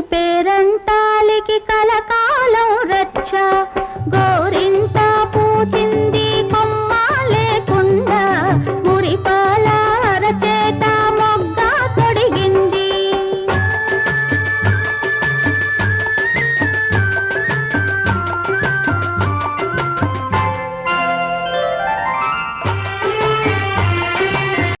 పేరంటాలికి కలకాలం రచ్చ.